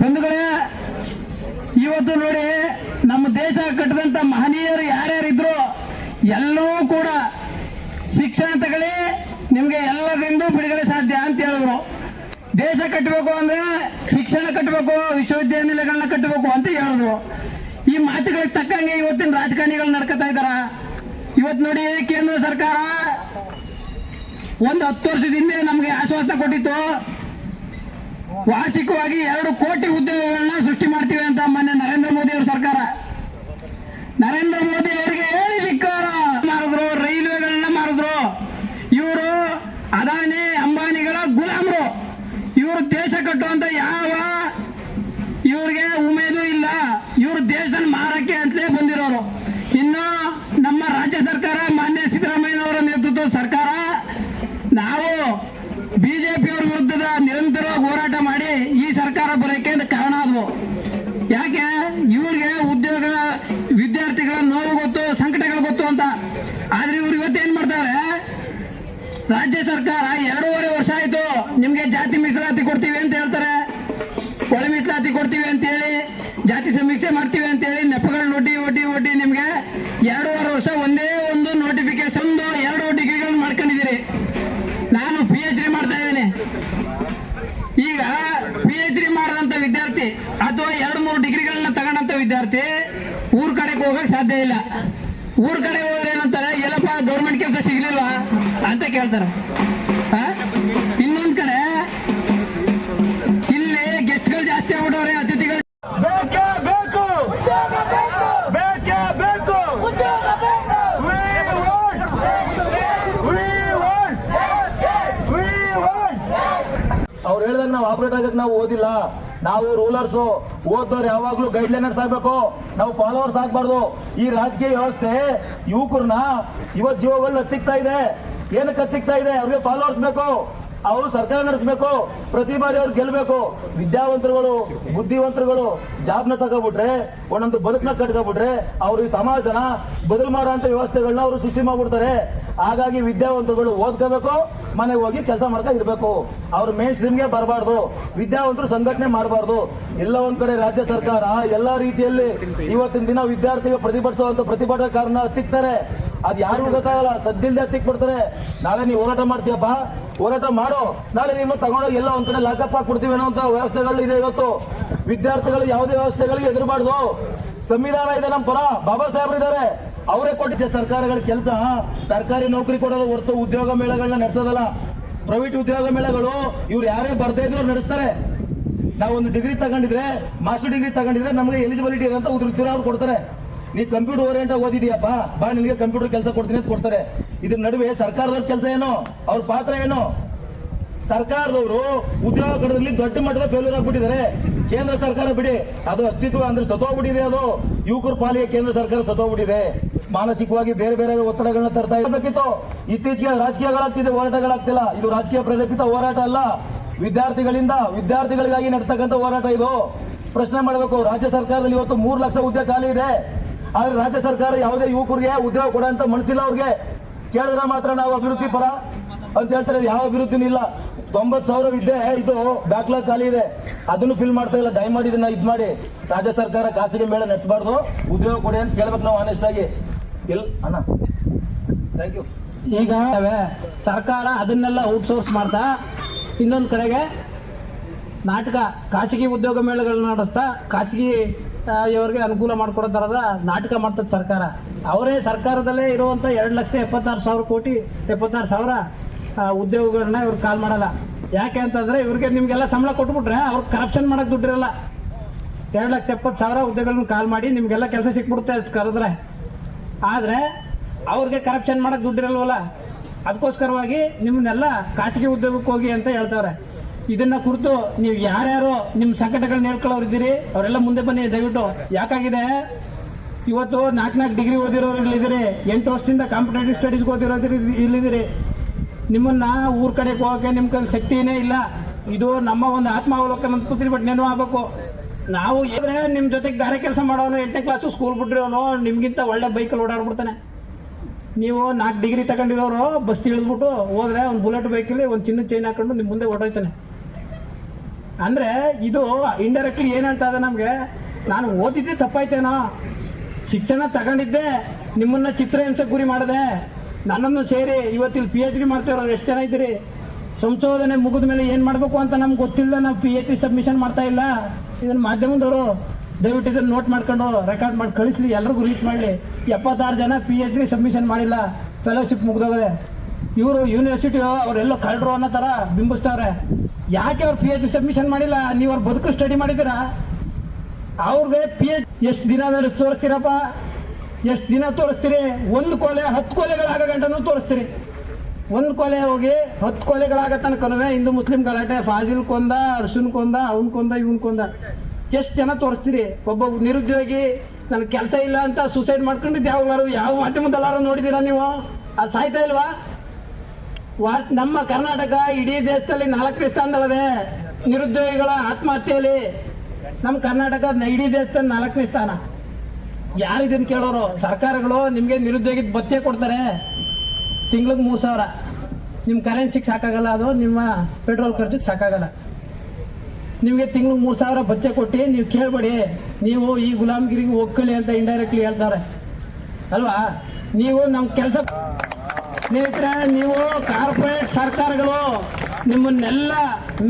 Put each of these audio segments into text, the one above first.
ಬಂಧುಗಳೇ, ಇವತ್ತು ನೋಡಿ ನಮ್ಮ ದೇಶ ಕಟ್ಟದಂತ ಮಹನೀಯರು ಯಾರ್ಯಾರಿದ್ರು, ಎಲ್ಲರೂ ಕೂಡ ಶಿಕ್ಷಣ ತಗೊಳ್ಳಿ, ನಿಮ್ಗೆ ಎಲ್ಲರಿಂದ ಬಿಡುಗಡೆ ಸಾಧ್ಯ ಅಂತ ಹೇಳಿದ್ರು. ದೇಶ ಕಟ್ಟಬೇಕು ಅಂದ್ರೆ ಶಿಕ್ಷಣ ಕಟ್ಟಬೇಕು, ವಿಶ್ವವಿದ್ಯಾನಿಲಯಗಳನ್ನ ಕಟ್ಟಬೇಕು ಅಂತ ಹೇಳಿದ್ರು. ಈ ಮಾತುಗಳಿಗೆ ತಕ್ಕಂಗೆ ಇವತ್ತಿನ ರಾಜಕಾರಣಿಗಳು ನಡ್ಕೋತಾ ಇದಾರ ಇವತ್ತು ನೋಡಿ ಕೇಂದ್ರ ಸರ್ಕಾರ ಒಂದು ಹತ್ತು ವರ್ಷದ ಹಿಂದೆ ನಮಗೆ ಆಶ್ವಾಸನೆ ಕೊಟ್ಟಿತ್ತು. ವಾರ್ಷಿಕವಾಗಿ ಎರಡು ಕೋಟಿ ಉದ್ಯೋಗಗಳನ್ನ ಸೃಷ್ಟಿ ಮಾಡ್ತೀವಿ ಅಂತ ಮೊನ್ನೆ ನರೇಂದ್ರ ಮೋದಿ ಅವರ ಸರ್ಕಾರ. ನರೇಂದ್ರ ಮೋದಿ ಅವರಿಗೆ ಹೇಳಿ ಧಿಕ್ಕಾರ ಮಾಡಿದ್ರು ರೈಲ್ವೆಗಳನ್ನ ಮಾಡಿದ್ರು ಇವರು ಅದಾನಿ ಬಿಜೆಪಿಯವರ ವಿರುದ್ಧದ ನಿರಂತರವಾಗಿ ಹೋರಾಟ ಮಾಡಿ ಈ ಸರ್ಕಾರ ಬರೋಕೆ ಕಾರಣ ಆದವು. ಯಾಕೆ? ಇವ್ರಿಗೆ ಉದ್ಯೋಗ, ವಿದ್ಯಾರ್ಥಿಗಳ ನೋವು ಗೊತ್ತು, ಸಂಕಟಗಳು ಗೊತ್ತು ಅಂತ. ಆದ್ರೆ ಇವ್ರು ಇವತ್ತು ಏನ್ ಮಾಡ್ತಾರೆ? ರಾಜ್ಯ ಸರ್ಕಾರ ಎರಡೂವರೆ ವರ್ಷ ಆಯ್ತು ನಿಮ್ಗೆ ಜಾತಿ ಮೀಸಲಾತಿ ಕೊಡ್ತೀವಿ ಅಂತ ಹೇಳ್ತಾರೆ. ಒಳ ಮೀಸಲಾತಿ ಕೊಡ್ತೀವಿ ಅಂತ ಹೇಳಿ, ಜಾತಿ ಸಮೀಕ್ಷೆ ಮಾಡ್ತೀವಿ ಅಂತ ಹೇಳಿ ನೆಪಗಳು ವಿದ್ಯಾರ್ಥಿ ಊರ್ ಕಡೆಗೆ ಹೋಗಕ್ ಸಾಧ್ಯ ಇಲ್ಲ. ಊರ್ ಕಡೆ ಹೋದ್ರೆ ಏನಂತಾರೆ ಎಲ್ಲಪ್ಪ ಗೌರ್ಮೆಂಟ್ ಕೆಲಸ ಸಿಗ್ಲಿಲ್ವಾ? ಅಂತ ಕೇಳ್ತಾರ. ಆ? ಇನ್ನೊಂದ್ ಕಡೆ ಇಲ್ಲಿ ಗೆಸ್ಟ್ಗಳು ಜಾಸ್ತಿ ಆಗ್ಬಿಟ್ಟವ್ರೆ ಅತಿಥಿಗಳು! ಅವ್ರು ಹೇಳ್ದಾಗ ನಾವು ಆಪರೇಟ್ ಆಗಕ್ ನಾವು ಓದಿಲ್ಲ. ನಾವು ರೂಲರ್ಸ್ ಓದೋರು ಯಾವಾಗ್ಲೂ ಗೈಡ್ ಲೈನರ್ಸ್ ಆಗ್ಬೇಕು ನಾವು ಫಾಲೋವರ್ಸ್ ಆಗ್ಬಾರ್ದು. ಈ ರಾಜಕೀಯ ವ್ಯವಸ್ಥೆ ಯುವಕರನ್ನ ಯುವ ಜೀವಗಳನ್ನ ಹತ್ತಿಕ್ತಾ ಇದೆ. ಏನಕ್ಕೆ ಹತ್ತಿಕ್ತಾ ಇದೆ? ಅವ್ರಿಗೆ ಫಾಲೋವರ್ಸ್ ಬೇಕು. ಅವರು ಸರ್ಕಾರ ನಡೆಸಬೇಕು. ಪ್ರತಿ ಬಾರಿ ಅವ್ರು ಗೆಲ್ಬೇಕು. ವಿದ್ಯಾವಂತರುಗಳು, ಬುದ್ಧಿವಂತರುಗಳು ಜಾಬ್ನ ತಗೋಬಿಟ್ರೆ, ಒಂದೊಂದು ಬದುಕನ್ನ ಕಟ್ಕೊಬಿಟ್ರೆ ಅವ್ರ ಈ ಸಮಾಜನ ಬದಲು ಮಾಡೋ ಅಂತ ವ್ಯವಸ್ಥೆಗಳನ್ನ ಅವರು ಸೃಷ್ಟಿ ಮಾಡ್ಬಿಡ್ತಾರೆ. ಹಾಗಾಗಿ ವಿದ್ಯಾವಂತರುಗಳು ಓದ್ಕೋಬೇಕು. ಮನೆಗೆ ಹೋಗಿ ಕೆಲಸ ಮಾಡ್ತಾ ಇರಬೇಕು. ಅವ್ರು ಮೇನ್ ಸ್ಟ್ರೀಮ್ಗೆ ಬರಬಾರ್ದು. ವಿದ್ಯಾವಂತರು ಸಂಘಟನೆ ಮಾಡಬಾರ್ದು. ಎಲ್ಲ ಒಂದ್ ಕಡೆ ರಾಜ್ಯ ಸರ್ಕಾರ, ಎಲ್ಲ ರೀತಿಯಲ್ಲಿ ಇವತ್ತಿನ ದಿನ ವಿದ್ಯಾರ್ಥಿಗಳು ಪ್ರತಿಭಟಿಸುವಂತ ಪ್ರತಿಭಟನಾಕಾರನ ಹತ್ತಿಕ್ತಾರೆ ಅದ್ ಯಾರು ಗೊತ್ತಾಗಲ್ಲ, ಸದ್ದಿಲ್ದೆ ಹತ್ತಿಕ್ ನಾಳೆ ನೀವು ಹೋರಾಟ ಮಾಡ್ತೀಯಪ್ಪ. ಹೋರಾಟ ಮಾಡೋ. ನಾಳೆ ನಿಮ್ಮ ತಗೊಂಡೋಗಿ ಎಲ್ಲ ಒಂದ್ ಕಡೆ ಲಾಕಪ್ ಹಾಕ್ಬಿಡ್ತೀವಿ ಅನ್ನೋ ಅಂತ ವ್ಯವಸ್ಥೆಗಳು ಇದೆ ಇವತ್ತು. ವಿದ್ಯಾರ್ಥಿಗಳು ಯಾವುದೇ ವ್ಯವಸ್ಥೆಗಳಿಗೆ ಎದುರಬಾರ್ದು. ಸಂವಿಧಾನ ಇದೆ ನಮ್ಮ ಪರ. ಬಾಬಾ ಸಾಹೇಬ್ರು ಇದ್ದಾರೆ ಅವರೇ ಕೊಟ್ಟಿದ್ದೆ ಸರ್ಕಾರಗಳ ಕೆಲಸ ಸರ್ಕಾರಿ ನೌಕರಿ ಕೊಡೋದು ಹೊರತು ಉದ್ಯೋಗ ಮೇಳಗಳನ್ನ ನಡೆಸೋದಲ್ಲ. ಪ್ರೈವೇಟ್ ಉದ್ಯೋಗ ಮೇಳಗಳು, ಇವ್ರು ಯಾರೇ ಬರ್ತಾ ಇದ್ರು ನಡೆಸ್ತಾರೆ. ನಾವೊಂದು ಡಿಗ್ರಿ ತಗೊಂಡಿದ್ರೆ ಮಾಸ್ಟರ್ ಡಿಗ್ರಿ ತಗೊಂಡಿದ್ರೆ ನಮಗೆ ಎಲಿಜಿಬಿಲಿಟಿ ಇರೋಂತ ಉದ್ಯೋಗ ಅವ್ರು ಕೊಡ್ತಾರೆ. ನೀ ಕಂಪ್ಯೂಟರ್ ಓರಿಯೆಂಟ್ ಓದಿದೀಯಪ್ಪ, ಬಾ ನಿನಗೆ ಕಂಪ್ಯೂಟರ್ ಕೆಲಸ ಕೊಡ್ತೀನಿ ಅಂತ ಕೊಡ್ತಾರೆ. ಇದ್ರ ನಡುವೆ ಸರ್ಕಾರದವ್ರ ಕೆಲಸ ಏನು? ಅವ್ರ ಪಾತ್ರ ಏನು? ಸರ್ಕಾರದವರು ಉದ್ಯೋಗ ಕಡದಲ್ಲಿ ದೊಡ್ಡ ಮಟ್ಟದ ಫೇಲ್ಯೂರ್ ಆಗ್ಬಿಟ್ಟಿದ್ದಾರೆ. ಕೇಂದ್ರ ಸರ್ಕಾರ ಬಿಡಿ, ಅದು ಅಸ್ತಿತ್ವ ಅಂದ್ರೆ ಸತೋಗ್ಬಿಟ್ಟಿದೆ ಅದು. ಯುವಕರ ಪಾಲಿಗೆ ಕೇಂದ್ರ ಸರ್ಕಾರ ಸತ್ತೋಗ್ಬಿಟ್ಟಿದೆ. ಮಾನಸಿಕವಾಗಿ ಬೇರೆ ಬೇರೆ ಒತ್ತಡಗಳನ್ನ ತರ್ತಾ ಇರಬೇಕಿತ್ತು ಇತ್ತೀಚೆಗೆ ರಾಜಕೀಯಗಳಾಗ್ತಿದೆ, ಹೋರಾಟಗಳಾಗ್ತಿಲ್ಲ. ಇದು ರಾಜಕೀಯ ಪ್ರೇರೇಪಿತ ಹೋರಾಟ ಅಲ್ಲ. ವಿದ್ಯಾರ್ಥಿಗಳಿಂದ ವಿದ್ಯಾರ್ಥಿಗಳಿಗಾಗಿ ನಡ್ತಕ್ಕಂಥ ಹೋರಾಟ ಇದು. ಪ್ರಶ್ನೆ ಮಾಡಬೇಕು, ರಾಜ್ಯ ಸರ್ಕಾರದಲ್ಲಿ ಇವತ್ತು ಮೂರು ಲಕ್ಷ ಹುದ್ದೆ ಖಾಲಿ ಇದೆ. ಆದ್ರೆ ರಾಜ್ಯ ಸರ್ಕಾರ ಯಾವುದೇ ಯುವಕರಿಗೆ ಉದ್ಯೋಗ ಕೊಡ ಅಂತ ಮನಸ್ಸಿಲ್ಲ ಅವ್ರಿಗೆ. ಕೇಳಿದ್ರೆ ಮಾತ್ರ ನಾವು ಅಭಿವೃದ್ಧಿ ಪರ ಅಂತ ಹೇಳ್ತಾರೆ ಯಾವ ಅಭಿವೃದ್ಧಿನೂ ಇಲ್ಲ. ತೊಂಬತ್ ಸಾವಿರ ವಿದ್ಯೆ ಇದು ಬ್ಯಾಕ್ಲಾಗ್ ಖಾಲಿ ಇದೆ. ಅದನ್ನು ಫಿಲ್ ಮಾಡ್ತಾ ಇಲ್ಲ, ದಯಮಾಡಿ ಇದನ್ನ ಇದ್ ಮಾಡಿ. ರಾಜ್ಯ ಸರ್ಕಾರ ಖಾಸಗಿ ಮೇಳ ನಡೆಸಬಾರ್ದು. ಉದ್ಯೋಗ ಕೊಡಿ ಅಂತ ಕೇಳ್ಬೇಕು ನಾವು ಆನೆಸ್ಟ್ ಆಗಿ. ಎಲ್ ಅಣ್ಣ. ಥ್ಯಾಂಕ್ ಯು ಈಗ ಸರ್ಕಾರ ಅದನ್ನೆಲ್ಲ ಔಟ್ಸೋರ್ಸ್ ಮಾಡ್ತಾ ಇನ್ನೊಂದು ಕಡೆಗೆ ನಾಟಕ, ಖಾಸಗಿ ಉದ್ಯೋಗ ಮೇಳಗಳನ್ನ ನಡೆಸ್ತಾ ಖಾಸಗಿ ಇವರಿಗೆ ಅನುಕೂಲ ಮಾಡ್ಕೊಡೋ ಥರದ ನಾಟಕ ಮಾಡ್ತದೆ ಸರ್ಕಾರ. ಅವರೇ ಸರ್ಕಾರದಲ್ಲೇ ಇರುವಂಥ ಎರಡು ಲಕ್ಷ ಎಪ್ಪತ್ತಾರು ಸಾವಿರ ಕೋಟಿ, ಎಪ್ಪತ್ತಾರು ಸಾವಿರ ಉದ್ಯೋಗಗಳನ್ನ ಇವ್ರು ಕಾಲ್ ಮಾಡಲ್ಲ. ಯಾಕೆ ಅಂತಂದ್ರೆ ಇವ್ರಿಗೆ ನಿಮಗೆಲ್ಲ ಸಂಬಳ ಕೊಟ್ಬಿಟ್ರೆ ಅವ್ರಿಗೆ ಕರಪ್ಷನ್ ಮಾಡಕ್ ದುಡ್ಡಿರಲ್ಲ. ಎರಡು ಲಕ್ಷ ಎಪ್ಪತ್ತು ಸಾವಿರ ಹುದ್ದೆಗಳನ್ನ ಕಾಲ್ ಮಾಡಿ ನಿಮಗೆಲ್ಲ ಕೆಲಸ ಸಿಕ್ಬಿಡುತ್ತೆ ಅಷ್ಟು ಕರೆದ್ರೆ. ಆದ್ರೆ ಅವ್ರಿಗೆ ಕರಪ್ಷನ್ ಮಾಡಕ್ ದುಡ್ಡಿರಲ್ವಲ್ಲ? ಅದಕ್ಕೋಸ್ಕರವಾಗಿ ನಿಮ್ಮನ್ನೆಲ್ಲ ಖಾಸಗಿ ಉದ್ಯೋಗಕ್ಕೆ ಹೋಗಿ ಅಂತ ಹೇಳ್ತಾವ್ರೆ. ಇದನ್ನ ಕುರಿತು ನೀವು ಯಾರ್ಯಾರು ನಿಮ್ಮ ಸಂಕಟಗಳನ್ನ ಹೇಳ್ಕೊಳ್ಳೋರು ಇದ್ದೀರಿ, ಅವರೆಲ್ಲ ಮುಂದೆ ಬನ್ನಿ, ದಯವಿಟ್ಟು. ಯಾಕಾಗಿದೆ? ಇವತ್ತು ನಾಲ್ಕು ನಾಲ್ಕು ಡಿಗ್ರಿ ಓದಿರೋರು ಇಲ್ಲಿದ್ದೀರಿ ಎಂಟು ವರ್ಷದಿಂದ ಕಾಂಪಿಟೇಟಿವ್ ಸ್ಟಡೀಸ್ಗೆ ಓದಿರೋರು ಇಲ್ಲಿದ್ದೀರಿ ನಿಮ್ಮನ್ನ ಊರ್ ಕಡೆಗೆ ಹೋಗಕ್ಕೆ ನಿಮ್ಗೆ ಶಕ್ತಿನೇ ಇಲ್ಲ. ಇದು ನಮ್ಮ ಒಂದು ಆತ್ಮಾವಲೋಕನ ಬಟ್ ನೆನಪು ಆಗ್ಬೇಕು ನಾವು ಏನೇ ನಿಮ್ಮ ಜೊತೆಗೆ ಗಾರೆ ಕೆಲಸ ಮಾಡೋನು, ಎಂಟನೇ ಕ್ಲಾಸು ಸ್ಕೂಲ್ ಬಿಟ್ಟಿರೋನು ನಿಮ್ಗಿಂತ ಒಳ್ಳೆ ಬೈಕಲ್ಲಿ ಓಡಾಡ್ಬಿಡ್ತಾನೆ. ನೀವು ನಾಲ್ಕು ಡಿಗ್ರಿ ತಗೊಂಡಿರೋರು ಬಸ್ ಇಳಿದ್ಬಿಟ್ಟು ಹೋದ್ರೆ ಒಂದು ಬುಲೆಟ್ ಬೈಕಲ್ಲಿ ಒಂದು ಚಿನ್ನ ಚೈನ್ ಹಾಕೊಂಡು ನಿಮ್ಮ ಮುಂದೆ ಓಡೋಯ್ತಾನೆ. ಅಂದ್ರೆ ಇದು ಇಂಡೈರೆಕ್ಟ್ಲಿ ಏನು ಹೇಳ್ತಾ ಇದೆ ನಮಗೆ, ನಾನು ಓದಿದ್ದೆ ತಪ್ಪಾಯ್ತೇನೋ, ಶಿಕ್ಷಣ ತಗೊಂಡಿದ್ದೆ, ನಿಮ್ಮನ್ನ ಚಿತ್ರಹಿಂಸೆ ಗುರಿ ಮಾಡಿದೆ, ನನ್ನನ್ನು ಸೇರಿ ಇವತ್ತಿಲ್ಲಿ ಪಿ ಎಚ್ ಡಿ ಮಾಡ್ತಿರೋರು ಎಷ್ಟು ಜನ ಇದ್ದೀರಿ? ಸಂಶೋಧನೆ ಮುಗಿದ ಮೇಲೆ ಏನ್ ಮಾಡ್ಬೇಕು ಅಂತ ನಮ್ಗೆ ಗೊತ್ತಿಲ್ಲ, ನಾವು ಪಿ ಎಚ್ ಡಿ ಸಬ್ಮಿಷನ್ ಮಾಡ್ತಾ ಇಲ್ಲ. ಇದನ್ನ ಮಾಧ್ಯಮದವರು ದಯವಿಟ್ಟು ಇದನ್ನ ನೋಟ್ ಮಾಡ್ಕೊಂಡು ರೆಕಾರ್ಡ್ ಮಾಡಿ ಕಳಿಸ್ಲಿ, ಎಲ್ರಿಗೂ ರೀಚ್ ಮಾಡಲಿ. ಎಪ್ಪತ್ತಾರು ಜನ ಪಿ ಎಚ್ ಡಿ ಸಬ್ಮಿಷನ್ ಮಾಡಿಲ್ಲ ಫೆಲೋಶಿಪ್ ಮುಗ್ದೋಗದೆ. ಇವರು ಯೂನಿವರ್ಸಿಟಿ ಅವರೆಲ್ಲೋ ಕಳ್ರು ಅನ್ನೋ ತರ ಬಿಂಬಿಸ್ತಾವ್ರೆ. ಯಾಕೆ ಅವ್ರು ಪಿ ಎಚ್ ಡಿ ಸಬ್ಮಿಷನ್ ಮಾಡಿಲ್ಲ? ನೀವು ಅವ್ರ ಬದುಕು ಸ್ಟಡಿ ಮಾಡಿದ್ದೀರಾ? ಅವ್ರಿಗೆ ಪಿ ಎಚ್ ಎಷ್ಟು ದಿನ ತೋರಿಸ್ತೀರಪ್ಪ? ಎಷ್ಟು ದಿನ ತೋರಿಸ್ತೀರಿ? ಒಂದು ಕೊಲೆ, ಹತ್ತು ಕೊಲೆಗಳಾಗ ಗಂಟನೂ ತೋರಿಸ್ತೀರಿ. ಒಂದು ಕೊಲೆ ಹೋಗಿ ಹತ್ತು ಕೊಲೆಗಳಾಗ ತನಕನುವೆ ಹಿಂದೂ ಮುಸ್ಲಿಂ ಗಲಾಟೆ. ಫಾಜಿಲ್ ಕೊಂದ, ಅರ್ಶುನ್ ಕೊಂದ, ಅವನ್ ಕೊಂದ, ಇವನ್ ಕೊಂದ. ಎಷ್ಟು ಜನ ತೋರಿಸ್ತೀರಿ? ಒಬ್ಬ ನಿರುದ್ಯೋಗಿ, ನನಗೆ ಕೆಲಸ ಇಲ್ಲ ಅಂತ ಸುಸೈಡ್ ಮಾಡ್ಕೊಂಡಿದ್ದು ಯಾವಾಗಲಾರು ಯಾವ ಮಾಧ್ಯಮದಲ್ಲಾರು ನೋಡಿದ್ದೀರಾ ನೀವು? ಅದು ಸಾಯ್ತಾ ಇಲ್ವಾ? ವಾ- ನಮ್ಮ ಕರ್ನಾಟಕ ಇಡೀ ದೇಶದಲ್ಲಿ ನಾಲ್ಕನೇ ಸ್ಥಾನದಲ್ಲದೆ. ನಿರುದ್ಯೋಗಿಗಳ ಆತ್ಮಹತ್ಯೆಯಲ್ಲಿ ನಮ್ಮ ಕರ್ನಾಟಕ ಇಡೀ ದೇಶದಲ್ಲಿ ನಾಲ್ಕನೇ ಸ್ಥಾನ. ಯಾರು ಇದನ್ನ ಕೇಳೋರು? ಸರ್ಕಾರಗಳು ನಿಮಗೆ ನಿರುದ್ಯೋಗಿ ಭತ್ಯೆ ಕೊಡ್ತಾರೆ. ತಿಂಗ್ಳಿಗೆ ಮೂರು ಸಾವಿರ. ನಿಮ್ಮ ಕರೆನ್ಸಿಗೆ ಸಾಕಾಗಲ್ಲ ಅದು, ನಿಮ್ಮ ಪೆಟ್ರೋಲ್ ಖರ್ಚಿಗೆ ಸಾಕಾಗಲ್ಲ. ನಿಮಗೆ ತಿಂಗ್ಳಿಗೆ ಮೂರು ಸಾವಿರ ಭತ್ಯೆ ಕೊಟ್ಟು ನೀವು ಕೇಳಬೇಡಿ. ನೀವು ಈ ಗುಲಾಮಗಿರಿಗೆ ಒಕ್ಕಳಿ ಅಂತ ಇಂಡೈರೆಕ್ಟ್ಲಿ ಹೇಳ್ತಾರೆ. ಅಲ್ವಾ? ನೀವು ನಮ್ಮ ಕೆಲಸ ಸ್ನೇಹಿತರೆ, ನೀವು ಕಾರ್ಪೊರೇಟ್ ಸರ್ಕಾರಗಳು ನಿಮ್ಮನ್ನೆಲ್ಲ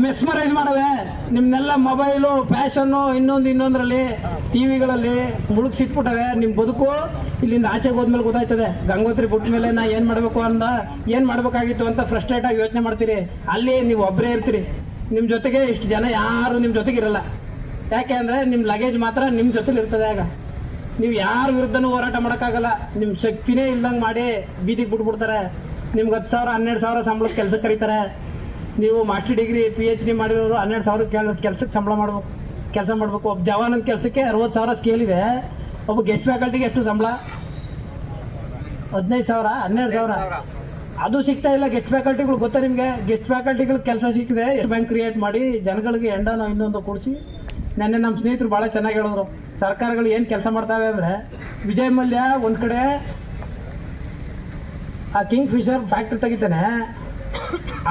ಮೆಸ್ಮರೈಸ್ ಮಾಡವೆ. ನಿಮ್ಮನ್ನೆಲ್ಲ ಮೊಬೈಲು ಫ್ಯಾಷನ್ನು ಇನ್ನೊಂದು, ಇನ್ನೊಂದರಲ್ಲಿ ಟಿವಿಗಳಲ್ಲಿ ಮುಳುಗಿಸಿಟ್ಬಿಟ್ಟವೆ. ನಿಮ್ಮ ಬದುಕು ಇಲ್ಲಿಂದ ಆಚೆಗೆ ಹೋದ್ಮೇಲೆ ಗೊತ್ತಾಯ್ತದೆ. ಗಂಗೋತ್ರಿ ಬಿಟ್ಟ ಮೇಲೆ ನಾ ಏನು ಮಾಡಬೇಕು ಅಂದ, ಏನು ಮಾಡಬೇಕಾಗಿತ್ತು ಅಂತ ಫ್ರಸ್ಟ್ರೇಟ್ ಆಗಿ ಯೋಚನೆ ಮಾಡ್ತೀರಿ. ಅಲ್ಲಿ ನೀವು ಒಬ್ಬರೇ ಇರ್ತೀರಿ. ನಿಮ್ಮ ಜೊತೆಗೆ ಇಷ್ಟು ಜನ ಯಾರು ನಿಮ್ಮ ಜೊತೆಗೆ ಇರಲ್ಲ. ಯಾಕೆ ಅಂದರೆ ನಿಮ್ಮ ಲಗೇಜ್ ಮಾತ್ರ ನಿಮ್ಮ ಜೊತೆಲಿ ಇರ್ತದೆ ಆಗ. ನೀವು ಯಾರ ವಿರುದ್ಧನೂ ಹೋರಾಟ ಮಾಡೋಕ್ಕಾಗಲ್ಲ. ನಿಮ್ಮ ಶಕ್ತಿನೇ ಇಲ್ದಂಗೆ ಮಾಡಿ ಬೀದಿಗೆ ಬಿಟ್ಬಿಡ್ತಾರೆ. ನಿಮ್ಗೆ ಹತ್ತು ಸಾವಿರ, ಹನ್ನೆರಡು ಸಾವಿರ ಸಂಬಳಕ್ಕೆ ಕೆಲಸಕ್ಕೆ ಕರೀತಾರೆ. ನೀವು master degree P H D ಮಾಡಿರೋರು ಹನ್ನೆರಡು ಸಾವಿರ ಕೆಲಸ ಕೆಲಸಕ್ಕೆ ಸಂಬಳ ಮಾಡಬೇಕು ಕೆಲಸ ಮಾಡಬೇಕು. ಒಬ್ಬ ಜವಾನನ ಕೆಲಸಕ್ಕೆ ಅರವತ್ತು ಸಾವಿರ ಸ್ಕೇಲ್ ಇದೆ. ಒಬ್ಬ ಗೆಸ್ಟ್ ಫ್ಯಾಕಲ್ಟಿಗೆ ಎಷ್ಟು ಸಂಬಳ? ಹದಿನೈದು ಸಾವಿರ ಹನ್ನೆರಡು ಸಾವಿರ. ಅದು ಸಿಗ್ತಾ ಇಲ್ಲ ಗೆಸ್ಟ್ ಫ್ಯಾಕಲ್ಟಿಗಳು ಗೊತ್ತಾ ನಿಮಗೆ? ಗೆಸ್ಟ್ ಫ್ಯಾಕಲ್ಟಿಗಳು ಕೆಲಸ ಸಿಕ್ಕಿದೆ. ಬ್ಯಾಂಕ್ ಕ್ರಿಯೇಟ್ ಮಾಡಿ ಜನಗಳಿಗೆ ಎಂಡನೋ ಇನ್ನೊಂದು ಕೊಡಿಸಿ. ನೆನ್ನೆ ನಮ್ಮ ಸ್ನೇಹಿತರು ಭಾಳ ಚೆನ್ನಾಗಿ ಹೇಳಿದ್ರು. ಸರ್ಕಾರಗಳು ಏನು ಕೆಲಸ ಮಾಡ್ತಾವೆ ಅಂದರೆ ವಿಜಯ್ ಮಲ್ಯ ಒಂದು ಕಡೆ ಆ ಕಿಂಗ್ ಫಿಶರ್ ಫ್ಯಾಕ್ಟ್ರಿ ತೆಗಿತಾನೆ.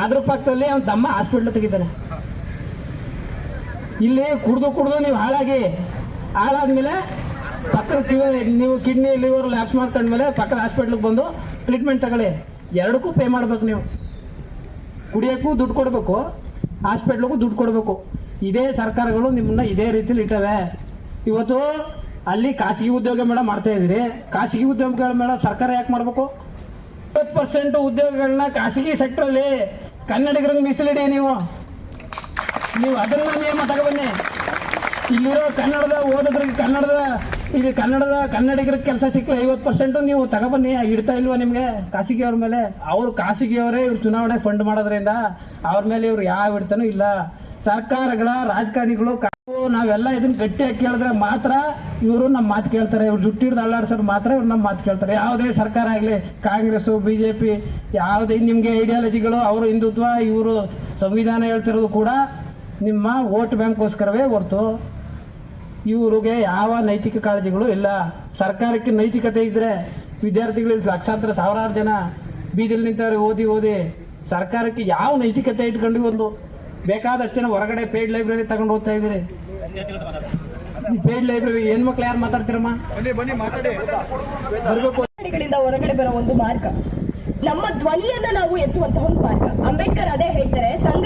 ಅದ್ರ ಪಕ್ಕದಲ್ಲಿ ಅವ್ನ ತಮ್ಮ ಹಾಸ್ಪಿಟ್ಲ್ ತೆಗಿತಾನೆ ಇಲ್ಲಿ ಕುಡ್ದು ಕುಡ್ದು ನೀವು ಹಾಳಾಗಿ, ಹಾಳಾದ್ಮೇಲೆ ಪಕ್ಕದ ನೀವು ಕಿಡ್ನಿ ಲಿವರ್ ಲ್ಯಾಪ್ಸ್ ಮಾಡ್ಕೊಂಡ್ಮೇಲೆ ಪಕ್ಕದ ಹಾಸ್ಪಿಟ್ಲಿಗೆ ಬಂದು ಟ್ರೀಟ್ಮೆಂಟ್ ತಗೊಳ್ಳಿ. ಎರಡಕ್ಕೂ ಪೇ ಮಾಡ್ಬೇಕು ನೀವು. ಕುಡಿಯೋಕ್ಕೂ ದುಡ್ಡು ಕೊಡಬೇಕು ಹಾಸ್ಪಿಟ್ಲಿಗೂ ದುಡ್ಡು ಕೊಡಬೇಕು. ಇದೇ ಸರ್ಕಾರಗಳು ನಿಮ್ಮನ್ನ ಇದೇ ರೀತಿಲಿ ಇಟ್ಟವೆ. ಇವತ್ತು ಅಲ್ಲಿ ಖಾಸಗಿ ಉದ್ಯೋಗ ಮೇಡಮ್ ಮಾಡ್ತಾ ಇದ್ದೀರಿ. ಖಾಸಗಿ ಉದ್ಯೋಗಗಳ ಮೇಡಮ್ ಸರ್ಕಾರ ಯಾಕೆ ಮಾಡಬೇಕು? ಐವತ್ತು ಪರ್ಸೆಂಟ್ ಉದ್ಯೋಗಗಳನ್ನ ಖಾಸಗಿ ಸೆಕ್ಟ್ರಲ್ಲಿ ಕನ್ನಡಿಗರಿಗೆ ಮೀಸಲಿಡಿ ನೀವು. ನೀವು ಅದನ್ನ ನಿಯಮ ತಗೊಬನ್ನಿ. ಇಲ್ಲಿರೋ ಕನ್ನಡದ ಓದೋದ್ರಿಗೆ ಕನ್ನಡದ, ಇಲ್ಲಿ ಕನ್ನಡದ ಕನ್ನಡಿಗರಿಗೆ ಕೆಲಸ ಸಿಕ್ಕಲ್ಲ, ಐವತ್ತು ಪರ್ಸೆಂಟು ನೀವು ತಗೊಬನ್ನಿ. ಇಡ್ತಾ ಇಲ್ವಾ ನಿಮಗೆ ಖಾಸಗಿಯವ್ರ ಮೇಲೆ? ಅವ್ರು ಖಾಸಗಿಯವರೇ ಇವ್ರು ಚುನಾವಣೆ ಫಂಡ್ ಮಾಡೋದ್ರಿಂದ ಅವ್ರ ಮೇಲೆ ಇವ್ರು ಯಾವ ಇಡ್ತಾನೂ ಇಲ್ಲ. ಸರ್ಕಾರಗಳ ರಾಜಕಾರಣಿಗಳು ನಾವೆಲ್ಲ ಇದನ್ನ ಗಟ್ಟಿಯಾಗಿ ಕೇಳಿದ್ರೆ ಮಾತ್ರ ಇವರು ನಮ್ಮ ಮಾತು ಕೇಳ್ತಾರೆ. ಇವ್ರು ಜುಟ್ಟು ಅಲ್ಲಾಡ್ಸೋದು ಮಾತ್ರ ಇವ್ರು ನಮ್ಮ ಮಾತು ಕೇಳ್ತಾರೆ. ಯಾವುದೇ ಸರ್ಕಾರ ಆಗಲಿ ಕಾಂಗ್ರೆಸ್ ಬಿಜೆಪಿ, ಯಾವುದೇ ನಿಮಗೆ ಐಡಿಯಾಲಜಿಗಳು ಅವರು ಹಿಂದುತ್ವ, ಇವರು ಸಂವಿಧಾನ ಹೇಳ್ತಿರೋದು ಕೂಡ ನಿಮ್ಮ ವೋಟ್ ಬ್ಯಾಂಕ್ಗೋಸ್ಕರವೇ ಹೊರತು. ಇವರಿಗೆ ಯಾವ ನೈತಿಕ ಕಾಳಜಿಗಳು ಇಲ್ಲ. ಸರ್ಕಾರಕ್ಕೆ ನೈತಿಕತೆ ಇದ್ದರೆ ವಿದ್ಯಾರ್ಥಿಗಳು ಲಕ್ಷಾಂತರ ಸಾವಿರಾರು ಜನ ಬೀದಿಲಿ ನಿಂತವ್ರೆ ಓದಿ ಓದಿ ಸರ್ಕಾರಕ್ಕೆ ಯಾವ ನೈತಿಕತೆ ಇಟ್ಕೊಂಡು ಒಂದು ಬೇಕಾದಷ್ಟು ಜನ ಹೊರಗಡೆ ಪೇಯ್ಡ್ ಲೈಬ್ರರಿ ತಗೊಂಡು ಹೋಗ್ತಾ ಇದ್ದೀರಿ. ಪೇಯ್ಡ್ ಲೈಬ್ರರಿ ಹೆಣ್ಮಕ್ಳು ಯಾರು ಮಾತಾಡ್ತೀರಮ್ಮ? ಗಳಿಂದ ಹೊರಗಡೆ ಬರೋ ಒಂದು ಮಾರ್ಗ. ನಮ್ಮ ಧ್ವನಿಯನ್ನ ನಾವು ಎತ್ತುವಂತಹ ಒಂದು ಮಾರ್ಗ. ಅಂಬೇಡ್ಕರ್ ಅದೇ ಹೇಳ್ತಾರೆ ಸಂಘ